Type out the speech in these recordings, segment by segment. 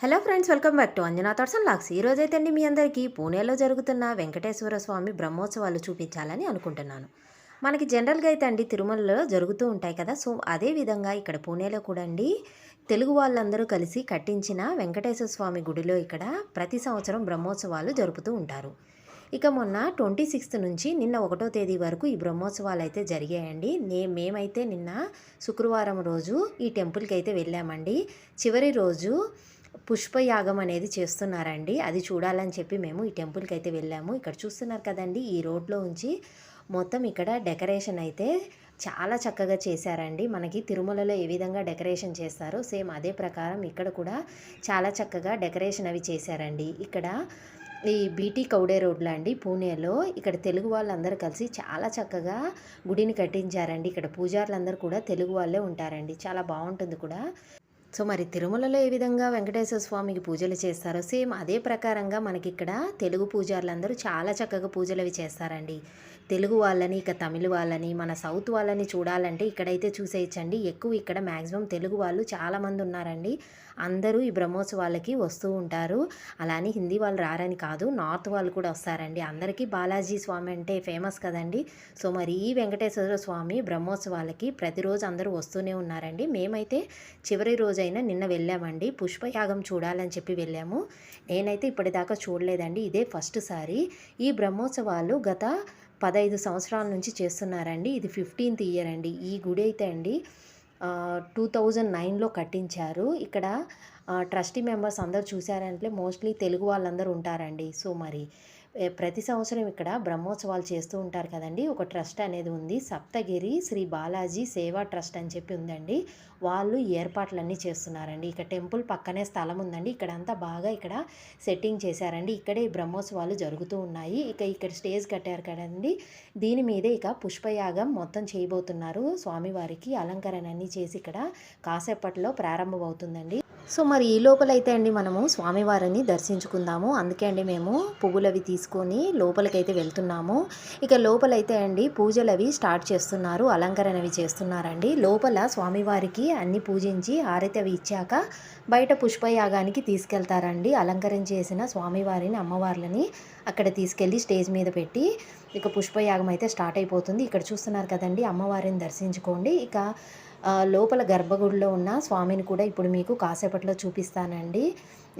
Hello friends welcome back to Anjana thoughts and looks. ఈ రోజైతే అండి మీ అందరికీ పూణేలో జరుగుతున్న వెంకటేశ్వర స్వామి బ్రహ్మోత్సవాలు చూపించాలని అనుకుంటున్నాను. మనకి జనరల్గా అయితే అండి తిరుమలలో జరుగుతూ ఉంటాయి కదా సో అదే విధంగా ఇక్కడ పూణేలో కూడా అండి తెలుగు వాళ్ళందరూ కలిసి కట్టించిన వెంకటేశ్వర స్వామి గుడిలో ఇక్కడ ప్రతి సంవత్సరం బ్రహ్మోత్సవాలు జరుపుతూ ఉంటారు. ఇక మొన్న ట్వంటీ సిక్స్త్ నుంచి నిన్న ఒకటో తేదీ వరకు ఈ బ్రహ్మోత్సవాలు అయితే జరిగాయండి. నే మేమైతే నిన్న శుక్రవారం రోజు ఈ టెంపుల్కి అయితే వెళ్ళామండి. చివరి రోజు పుష్పయాగం అనేది చేస్తున్నారండి. అది చూడాలని చెప్పి మేము ఈ టెంపుల్కి అయితే వెళ్ళాము. ఇక్కడ చూస్తున్నారు కదండి ఈ రోడ్లో ఉంచి మొత్తం ఇక్కడ డెకరేషన్ అయితే చాలా చక్కగా చేశారండి. మనకి తిరుమలలో ఏ విధంగా డెకరేషన్ చేస్తారో సేమ్ అదే ప్రకారం ఇక్కడ కూడా చాలా చక్కగా డెకరేషన్ అవి చేశారండి. ఇక్కడ ఈ బీటీ కౌడే రోడ్లో అండి పూణేలో. ఇక్కడ తెలుగు వాళ్ళందరూ కలిసి చాలా చక్కగా గుడిని కట్టించారండి. ఇక్కడ పూజారులందరూ కూడా తెలుగు వాళ్ళే ఉంటారండి. చాలా బాగుంటుంది కూడా. సో మరి తిరుమలలో ఏ విధంగా వెంకటేశ్వర స్వామికి పూజలు చేస్తారో సేమ్ అదే ప్రకారంగా మనకి ఇక్కడ తెలుగు పూజారులందరూ చాలా చక్కగా పూజలు అవి చేస్తారండి. తెలుగు వాళ్ళని ఇక తమిళ వాళ్ళని మన సౌత్ వాళ్ళని చూడాలంటే ఇక్కడైతే చూసేయచ్చండి. ఎక్కువ ఇక్కడ మ్యాక్సిమం తెలుగు వాళ్ళు చాలామంది ఉన్నారండి. అందరూ ఈ బ్రహ్మోత్సవాలకి వస్తూ ఉంటారు. అలానే హిందీ వాళ్ళు రారని కాదు నార్త్ వాళ్ళు కూడా వస్తారండి. అందరికీ బాలాజీ స్వామి అంటే ఫేమస్ కదండి. సో మరి ఈ వెంకటేశ్వర స్వామి బ్రహ్మోత్సవాలకి ప్రతిరోజు అందరూ వస్తూనే ఉన్నారండి. మేమైతే చివరి రోజైనా నిన్న వెళ్ళామండి. పుష్పయాగం చూడాలని చెప్పి వెళ్ళాము. నేనైతే ఇప్పటిదాకా చూడలేదండి. ఇదే ఫస్ట్ సారి. ఈ బ్రహ్మోత్సవాలు గత పదహైదు సంవత్సరాల నుంచి చేస్తున్నారండి. ఇది ఫిఫ్టీన్త్ ఇయర్ అండి. ఈ గుడి అయితే అండి టూ థౌజండ్ నైన్లో కట్టించారు. ఇక్కడ ట్రస్టీ మెంబర్స్ అందరు చూసారంటే మోస్ట్లీ తెలుగు వాళ్ళందరూ ఉంటారండి. సో మరి ప్రతి సంవత్సరం ఇక్కడ బ్రహ్మోత్సవాలు చేస్తూ ఉంటారు కదండి. ఒక ట్రస్ట్ అనేది ఉంది. సప్తగిరి శ్రీ బాలాజీ సేవా ట్రస్ట్ అని చెప్పి ఉందండి. వాళ్ళు ఏర్పాట్లన్నీ చేస్తున్నారండి. ఇక టెంపుల్ పక్కనే స్థలం ఉందండి. ఇక్కడ అంతా బాగా ఇక్కడ సెట్టింగ్ చేశారండి. ఇక్కడే ఈ బ్రహ్మోత్సవాలు జరుగుతూ ఉన్నాయి. ఇక ఇక్కడ స్టేజ్ కట్టారు కదండి. దీని మీదే ఇక పుష్పయాగం మొత్తం చేయబోతున్నారు. స్వామివారికి అలంకరణ అన్నీ చేసి ఇక్కడ కాసేపట్లో ప్రారంభమవుతుందండి. సో మరి ఈ లోపలైతే అండి మనము స్వామివారిని దర్శించుకుందాము. అందుకే అండి మేము పువ్వులు అవి తీసుకొని లోపలికైతే వెళ్తున్నాము. ఇక లోపలైతే అండి పూజలు అవి స్టార్ట్ చేస్తున్నారు అలంకరణ అవి చేస్తున్నారండి. లోపల స్వామివారికి అన్ని పూజించి హారతి అవి ఇచ్చాక బయట పుష్పయాగానికి తీసుకెళ్తారండి. అలంకరణ చేసిన స్వామివారిని అమ్మవార్లని అక్కడ తీసుకెళ్ళి స్టేజ్ మీద పెట్టి ఇక పుష్పయాగం అయితే స్టార్ట్ అయిపోతుంది. ఇక్కడ చూస్తున్నారు కదండి అమ్మవారిని దర్శించుకోండి. ఇక లోపల గర్భగుడిలో ఉన్న స్వామిని కూడా ఇప్పుడు మీకు కాసేపట్లో చూపిస్తానండి.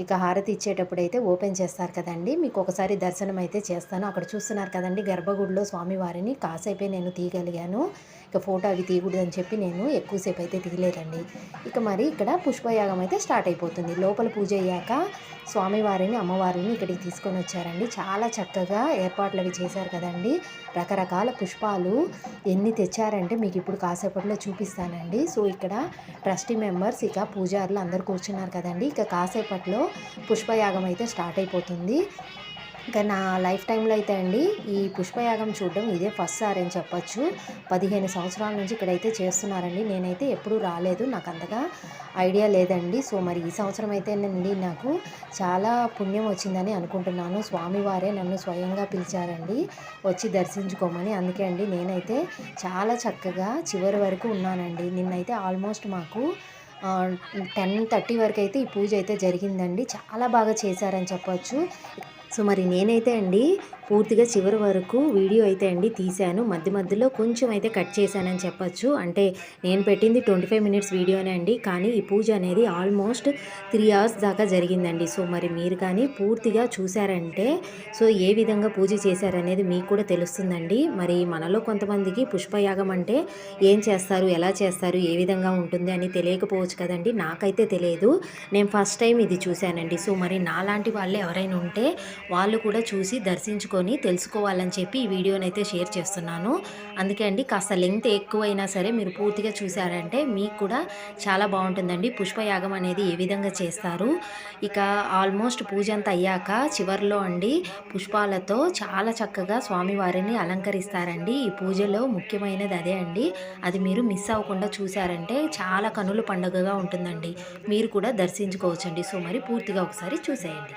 ఇక హారతి ఇచ్చేటప్పుడు అయితే ఓపెన్ చేస్తారు కదండి. మీకు ఒకసారి దర్శనం అయితే చేస్తాను. అక్కడ చూస్తున్నారు కదండి గర్భగుడిలో స్వామివారిని. కాసేపే నేను తీయగలిగాను. ఇక ఫోటో అవి తీయకూడదని చెప్పి నేను ఎక్కువసేపు అయితే తీయలేదండి. ఇక మరి ఇక్కడ పుష్పయాగం అయితే స్టార్ట్ అయిపోతుంది. లోపల పూజ అయ్యాక స్వామివారిని అమ్మవారిని ఇక్కడికి తీసుకొని వచ్చారండి. చాలా చక్కగా ఏర్పాట్లు అవి చేశారు కదండి. రకరకాల పుష్పాలు ఎన్ని తెచ్చారంటే మీకు ఇప్పుడు కాసేపట్లో చూపిస్తానండి. సో ఇక్కడ ట్రస్టీ మెంబర్స్ ఇక పూజారులు అందరు కూర్చున్నారు కదండి. ఇక కాసేపట్లో పుష్పయాగం అయితే స్టార్ట్ అయిపోతుంది. ఇంకా నా లైఫ్ టైంలో అయితే అండి ఈ పుష్పయాగం చూడడం ఇదే ఫస్ట్ సార్ అని చెప్పొచ్చు. పదిహేను సంవత్సరాల నుంచి ఇక్కడైతే చేస్తున్నారండి. నేనైతే ఎప్పుడూ రాలేదు నాకు అంతగా ఐడియా లేదండి. సో మరి ఈ సంవత్సరం అయితేనండి నాకు చాలా పుణ్యం వచ్చిందని అనుకుంటున్నాను. స్వామివారే నన్ను స్వయంగా పిలిచారండి వచ్చి దర్శించుకోమని. అందుకే అండి నేనైతే చాలా చక్కగా చివరి వరకు ఉన్నానండి. నిన్నైతే ఆల్మోస్ట్ మాకు టెన్ థర్టీ వరకు అయితే ఈ పూజ అయితే జరిగిందండి. చాలా బాగా చేశారని చెప్పచ్చు. సో మరి నేనైతే అండి పూర్తిగా చివరి వరకు వీడియో అయితే అండి తీశాను. మధ్య మధ్యలో కొంచెం అయితే కట్ చేశానని చెప్పచ్చు. అంటే నేను పెట్టింది ట్వంటీ ఫైవ్ మినిట్స్ వీడియోనే అండి. కానీ ఈ పూజ అనేది ఆల్మోస్ట్ త్రీ అవర్స్ దాకా జరిగిందండి. సో మరి మీరు కానీ పూర్తిగా చూసారంటే సో ఏ విధంగా పూజ చేశారనేది మీకు కూడా తెలుస్తుందండి. మరి మనలో కొంతమందికి పుష్పయాగం అంటే ఏం చేస్తారు ఎలా చేస్తారు ఏ విధంగా ఉంటుంది అని తెలియకపోవచ్చు కదండి. నాకైతే తెలియదు. నేను ఫస్ట్ టైం ఇది చూశానండి. సో మరి నాలాంటి వాళ్ళు ఎవరైనా ఉంటే వాళ్ళు కూడా చూసి దర్శించుకో దర్శించుకొని తెలుసుకోవాలని చెప్పి ఈ వీడియోని అయితే షేర్ చేస్తున్నాను. అందుకే అండి కాస్త లెంగ్త్ ఎక్కువైనా సరే మీరు పూర్తిగా చూసారంటే మీకు కూడా చాలా బాగుంటుందండి. పుష్పయాగం అనేది ఏ విధంగా చేస్తారు? ఇక ఆల్మోస్ట్ పూజ అంతా అయ్యాక చివరిలో అండి పుష్పాలతో చాలా చక్కగా స్వామివారిని అలంకరిస్తారండి. ఈ పూజలో ముఖ్యమైనది అదే అండి. అది మీరు మిస్ అవ్వకుండా చూసారంటే చాలా కనుల పండుగగా ఉంటుందండి. మీరు కూడా దర్శించుకోవచ్చండి. సో మరి పూర్తిగా ఒకసారి చూసేయండి.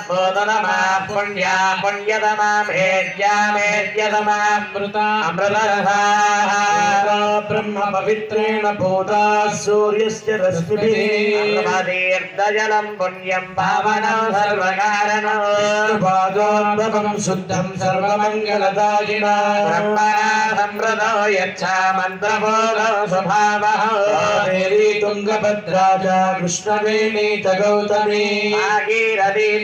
स्फोदनमाः पुण्या पुण्यतमाम् हेद्यामेद्यतमाः मृता अमृतरसाः ब्रह्मपवित्रेण भूता सूर्यस्य रश्मिभिर्दजलं पुण्यं पावनं सर्वकारणं शुद्धं सर्वमङ्गलदायिना ब्रह्मणा संप्रदो यच्छा मन्त्रबोधो स्वभावः देवी तुङ्गभद्रा च कृष्णवेणी च गौतमी आगीरदीन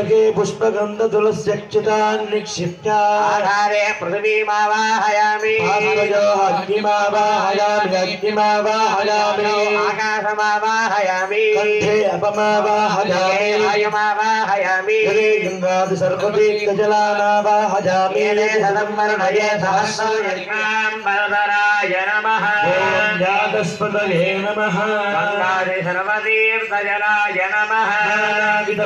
पुष्पके पुष्पगन्धतुलस्यक्षितान्निक्षिप्ताधारे पृथिवीमावाहयामि अग्निमावाहयामि अग्निमावाहयामि आकाशमावाहयामि कण्ठे अपमावाहयामि वायुमावाहयामि गङ्गादि सर्वतीर्थजलानावाहयामि सदम्बरधये सहस्रयज्ञां वरदराय नमः जातस्पतये नमः गङ्गादि सर्वतीर्थजलाय नमः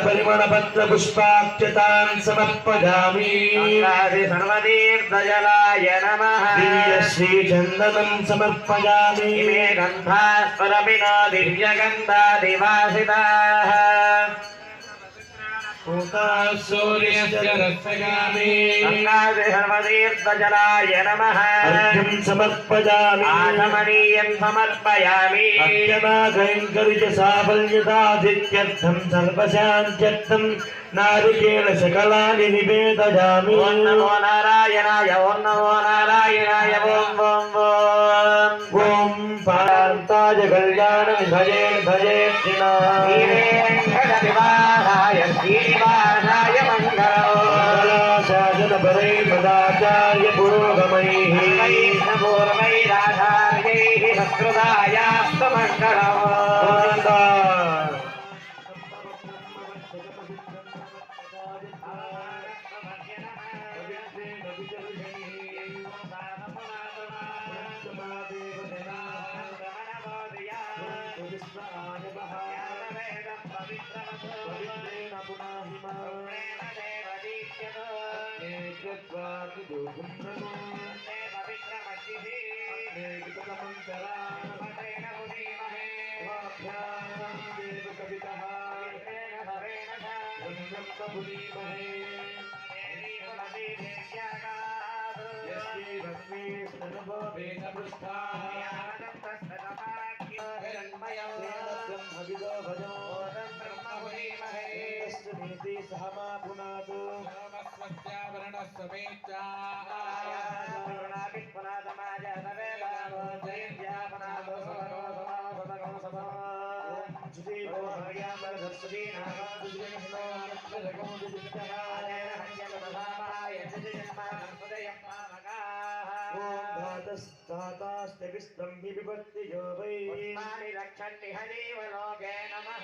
परिमणपत्र पुष्प पुष्पाक्षतान् समर्पयामि। सर्वतीर्थजलाय नमः। दिव्यश्रीचन्दनं समर्पयामि। मे गन्धास्वरमिनो दिव्यगन्धादिवासिताः सर्वतीर्थजलाय नमः। समर्पयामि। आगमनीयं समर्पयामि। अत्यनागैङ्करुजसाफल्यदाधित्यर्थं सर्वशान्त्यर्थम् నారికేల శకలాని నివేదయామి. ఓం నమో నారాయణాయ ఓం నమో నారాయణాయ ఓం ఓం ఓం. ఓం పార్థాయ కళ్యాణ భజే భజే శ్రీనా बुलीमहे यस्यै ధాతాస్తవిస్తంభి విభక్తి యో వై రక్షండి హరివ లోకే నమః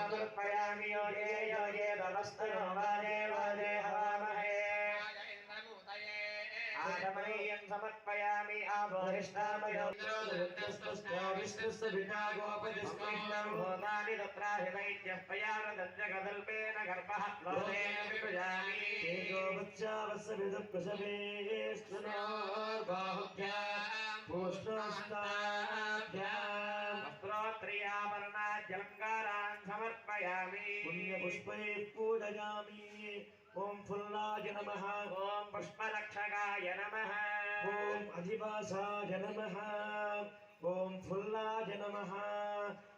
సమర్పయామి యోగే యోగే భవస్తనో వాదే వాదే హవామహే ఆగమనీయం సమర్పయామి ఆభోరిష్టామయోగోపజిష్టం హోమాని తత్రాహి వైద్యపయామ దత్యగదల్పేన గర్భః ప్రజామి वस्त्रोत्रियाभरणाद्यलङ्कारान् समर्पयामि। पुण्यपुष्पैः पूजयामि। ॐ फुल्लाय नमः। ॐ पुष्परक्षकाय नमः। ॐ अधिवासाय नमः। ॐ फुल्लाय नमः।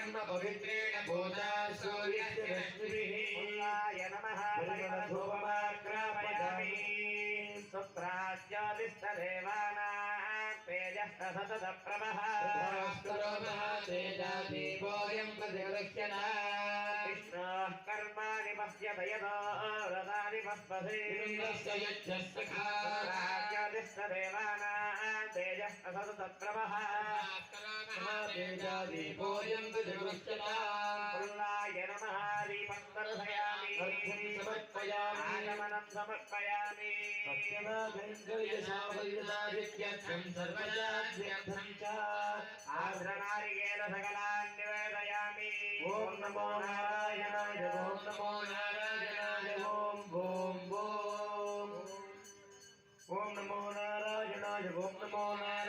ब्रह्म पवित्रेण पूजा सूर्यस्य रश्मिभिः पुल्लाय नमः परिमलधूपमाग्रापयामि सुप्राज्योतिष्ठदेवानां तेजस्तसततप्रभः विष्णोः कर्माणि पश्यत यतो व्रतानि पश्पसि सुप्राज्योतिष्ठदेवानां तेजस्तसततप्रभः पुल्लाय नमः दीपं दर्शयामि आगमनं समर्पयामि आर्द्रनारिकेल सकलान् निवेदयामि ॐ नमो नारायणाय ॐ नमो नारायणाय ॐ ॐ ॐ ॐ नमो नारायणाय ॐ नमो नारायणाय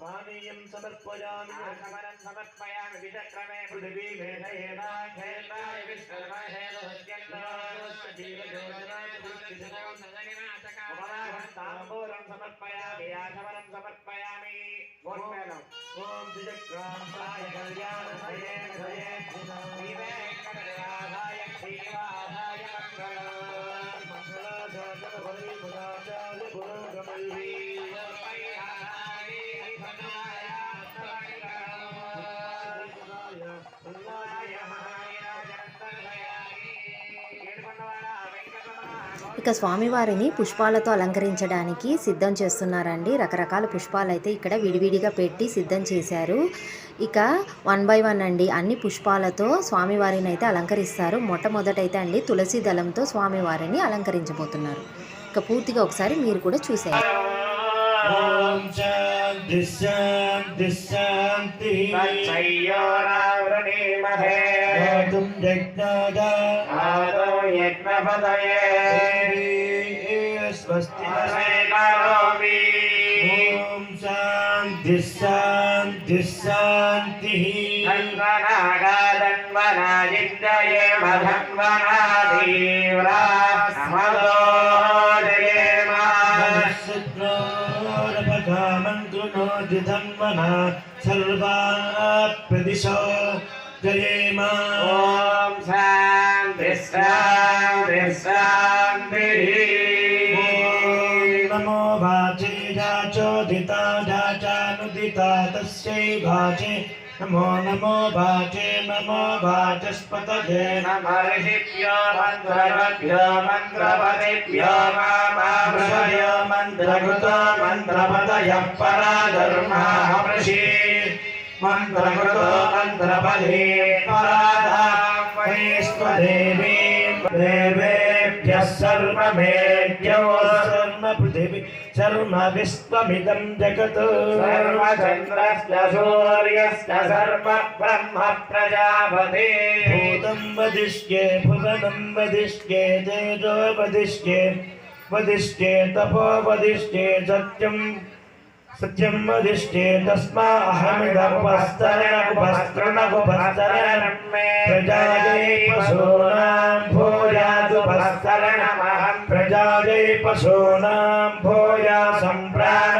पानीयं समर्पयामि समरं समर्पयामि विचक्रमे पृथिवी मेघयेनाघेताय विश्वकर्महेलोहत्यन्तराजोत्तिसमोन्नजनिनाथकामराहन्ताम्बूरं समर्पयामि यासमरं समर्पयामि गोर्मेलम् ॐ त्रिचक्राम्बाय कल्याणभये भये श्रीवेङ्कटराधाय श्रीवाधाय मङ्गलम् ఇక స్వామివారిని పుష్పాలతో అలంకరించడానికి సిద్ధం చేస్తున్నారండి. రకరకాల పుష్పాలు అయితే ఇక్కడ విడివిడిగా పెట్టి సిద్ధం చేశారు. ఇక వన్ బై వన్ అండి. అన్ని పుష్పాలతో స్వామివారిని అయితే అలంకరిస్తారు. మొట్టమొదటైతే అండి తులసి దళంతో స్వామివారిని అలంకరించబోతున్నారు. ఇక పూర్తిగా ఒకసారి మీరు కూడా చూసేయాలి శాంతి శాంతి ॐ यज्ञाय आदौ यज्ञपदये। स्वस्ति करोमि। ॐ शान्तिः शान्तिः शान्तिः। धन्वनागाधन्वनाजिन्द्रय नो द्विधन्वना सर्वा प्रतिशो जयेम ॐ नमो वाचे जाचोदिता जाचानुदिता नमो नमो वाचे नमो वाचस्पतये नमर्षिभ्यो मन्त्रवद्भ्यो मन्त्रपदेभ्यो मामाभ्रयो मन्त्रभृतो मन्त्रपदयः परा धर्माः पराधां महेश्वदेवी देवेभ्यः सर्वमेभ्यो सर्व पृथिवी सर्व विश्वमिदं जगत्। सर्वचन्द्रस्य सूर्यस्य सर्वब्रह्म भूतं वदिष्ये भुवनं वदिष्ये तेजो वदिष्ये वदिष्ये तपो वदिष्ये सत्यमधिष्ठे तस्माहमिदमुपस्तरणमुपस्तरणमुपस्तरणं मे प्रजायै पशूनां भूयादुपस्तरणमहं प्रजायै पशूनां भूया सम्प्राण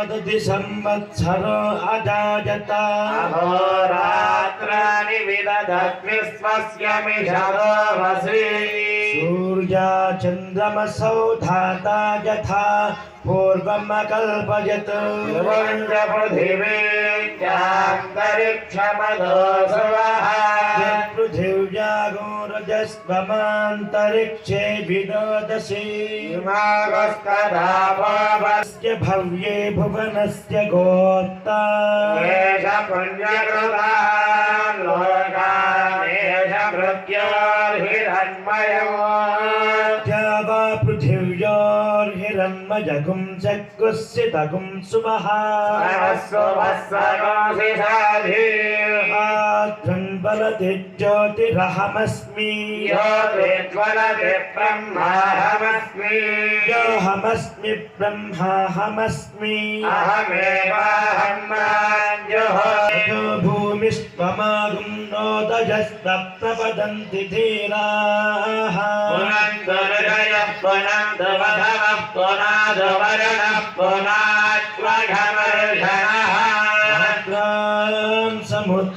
यदि संवत्सर अजाजता अहोरात्राणि विदधग्निस्वस्य मिषदमसि। धाता यथा पूर्वमकल्पयत्। पृथिवी पृथिवी पृथिवीत्यान्तरिक्षमदोऽसुवः पृथिव्यागोरजस्वमान्तरिक्षे विनोदसि। इमागस्तदापवस् स्य भव्ये भुवनस्य गोत्ता। एष पुण्यकृतान् लोकानेष मृत्योर्हिरण्मयो वा पृथिव्योर्हिरण्मजगुं चक्रुस्यतगुं सुमः आध्वन्बलति ज्योतिरहमस्मि योतिज्वलति ब्रह्माहमस्मि। योऽहमस्मि ब्रह्माहमस्मि। अहमेवाहं माञ्जुः नोदयस्तप्रपदन्ति धीराः। पुनन्दुर्जयः पुनन्दुवधवः पुनादुवर्णः पुनात्मघमर्षणः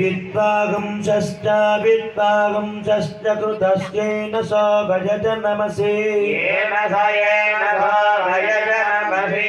విద్వాగం షష్ట విద్వాగం షష్ట కృతస్యేన స భజత నమసి ఏన స ఏన స నమసి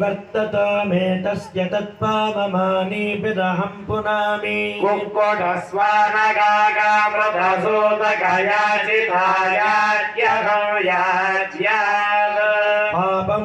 वर्ततो मे तस्य तत्पावमानीभिरहं पुनामि कुक्कुटस्वानगागामृतसूतकयाचितायाज्ञयाज्ञात् पापं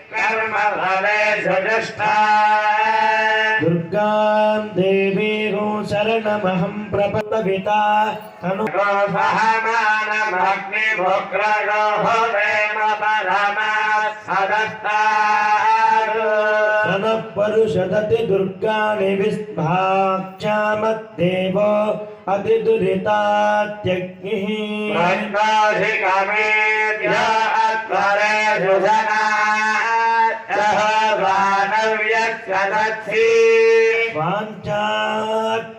दुर्गा देवीं शरणमहं प्रपदविता। तनु सहमानमग्निभोग्रगोः दुर्गा निविस्भाक्षामद्देवो अतिदुरितात्यग्निः। प्रश्नाधिकमेत्या अत्वरे चरति। वाञ्चात्तलभं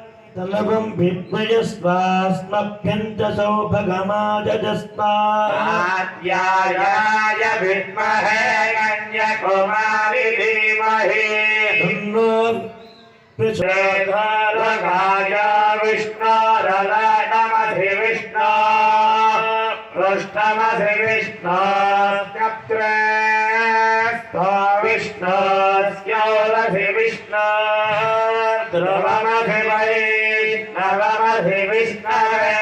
भिद्मयस्वास्मभ्यन्तसौ भगमाजस्वात्यायाय विद्महे कन्यकुमारि धीमहि पृष्ठेधारकाय विष्णारलाटमधिविष्णा विष्णस्योरधिविष्णा ध्रुवमधिवै नवमधिविष्णवे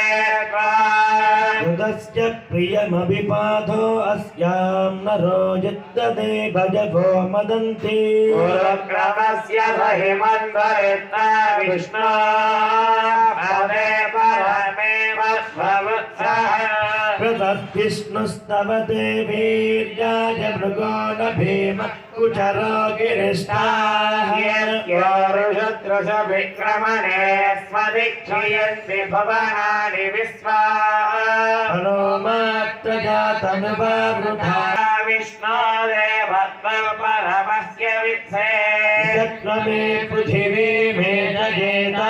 हृदस्य प्रियमभिपाधो अस्यां नरो युद्धदे भजभो मदन्ति। गुरुक्रमस्य महिमन्वरिता विष्णो। भवे परमेव भवत्सः प्रतद्विष्णुस्तव देवीर्याय मृगो न भीम कुचरो गिरिष्ठाः विक्रमणे स्वदिक्षयन्ति भुवनानि विश्वा हनो मात्रजातनुवावृथा विष्णोदेव परमस्य वित्से चक्रमे पृथिवी मे जयेता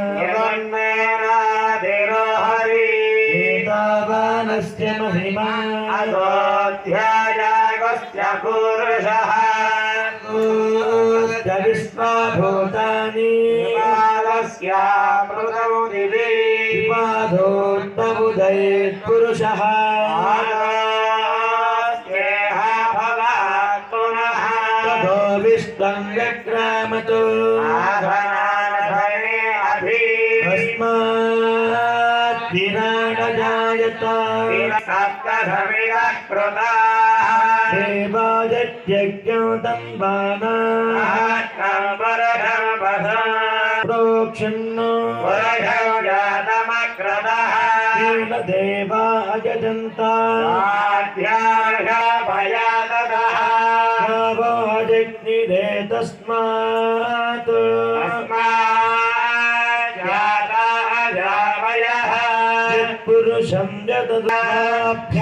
एतावानस्य महिमा अधोऽध्यायागस्य पुरुषः च विश्वाभूतानि पादस्यामृतौ दिवि विपादोत्तबुधैत्पुरुषः आदस्येह भवात् पुनः ततो विष्णं व्यक्रामतो कृताः देवायज्ञोदं प्रोक्षिन्नो तेन देवा अजन्ता भावोजग्निरे तस्मात् पुरुषं यददाभ्य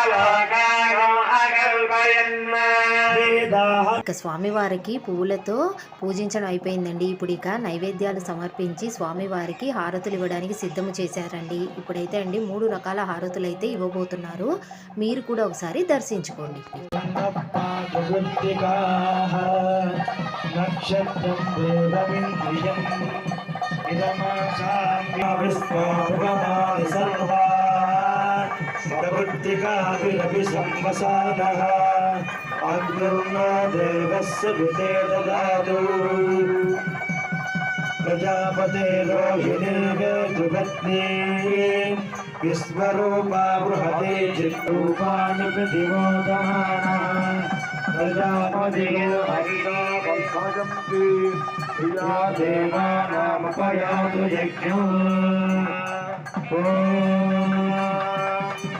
ఇక స్వామివారికి పువ్వులతో పూజించడం అయిపోయిందండి. ఇప్పుడు ఇక నైవేద్యాలు సమర్పించి స్వామివారికి హారతులు ఇవ్వడానికి సిద్ధము చేశారండి. ఇప్పుడైతే అండి మూడు రకాల హారతులు అయితే ఇవ్వబోతున్నారు. మీరు కూడా ఒకసారి దర్శించుకోండి. పాదవృత్తికాः నక్షత్రం దేవమింద్రియం अग्रन्ना देवस्य कृते ददातु। प्रजापते रोहिणीर्गतुपत्नी विश्वरूपा बृहते चित्रूपाणि प्रतिमोदमाना प्रजापतिर्हरितापजन्ति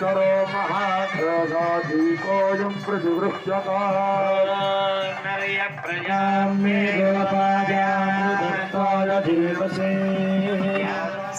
करो महाघ्रगाधिकोऽयं प्रतिगृह्यता नरय प्रजां मे देवसे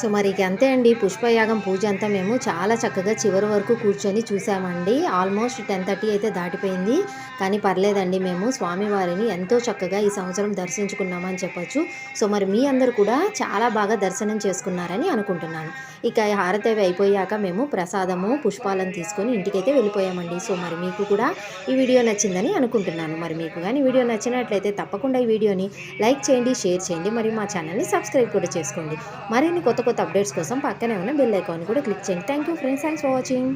సో మరి ఇక అంతే అండి. పుష్పయాగం పూజ అంతా మేము చాలా చక్కగా చివరి వరకు కూర్చొని చూసామండి. ఆల్మోస్ట్ టెన్ థర్టీ అయితే దాటిపోయింది. కానీ పర్లేదండి. మేము స్వామివారిని ఎంతో చక్కగా ఈ సంవత్సరం దర్శించుకున్నామని చెప్పొచ్చు. సో మరి మీ అందరు కూడా చాలా బాగా దర్శనం చేసుకున్నారని అనుకుంటున్నాను. ఇక ఈ హారతి అయిపోయాక మేము ప్రసాదము పుష్పాలను తీసుకొని ఇంటికైతే వెళ్ళిపోయామండి. సో మరి మీకు కూడా ఈ వీడియో నచ్చిందని అనుకుంటున్నాను. మరి మీకు కానీ వీడియో నచ్చినట్లయితే తప్పకుండా ఈ వీడియోని లైక్ చేయండి షేర్ చేయండి. మరియు మా ఛానల్ని సబ్స్క్రైబ్ కూడా చేసుకోండి. మరిన్ని కొత్త కొత్త అప్డేట్స్ కోసం పక్కనే ఉన్న బెల్ ఐకాన్ కూడా క్లిక్ చేయండి. Thank you friends thanks for watching